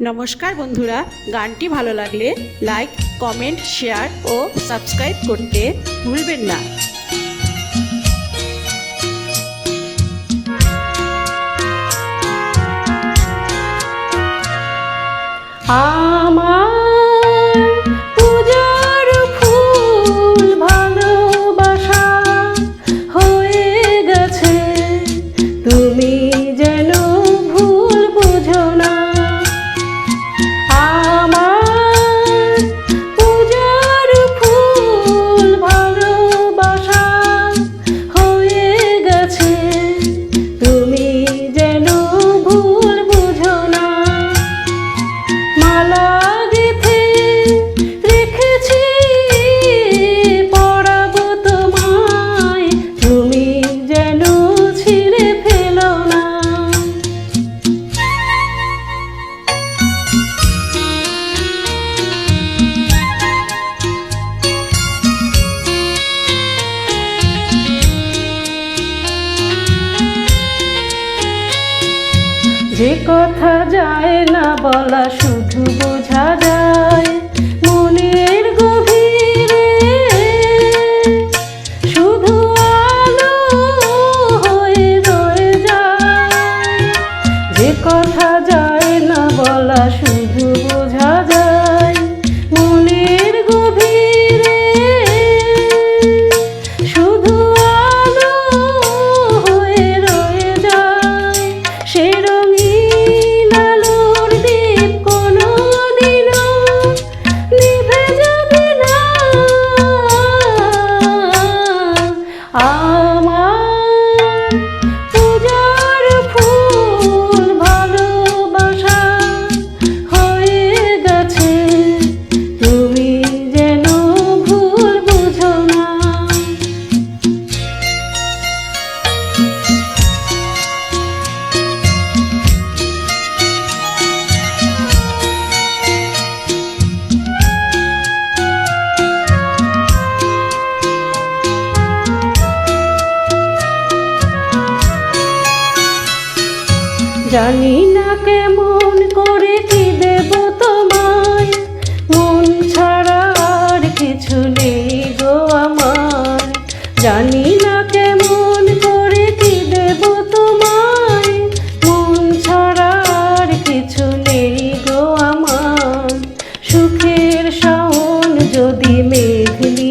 নমস্কার বন্ধুরা গানটি ভালো লাগলে লাইক কমেন্ট শেয়ার ও সাবস্ক্রাইব করতে ভুলবেন না। আমার যে কথা যায় না বলা শুধু বোঝা যায়। জানি না কেমন করে কি দেব তোমায়। মন ছাড়া আর কিছু নেই গো আমার জানি না কেমন করে কি দেব তোমায়। মন ছাড়া আর কিছু নেই গো আমার সুখের শাওন যদি মেঘলি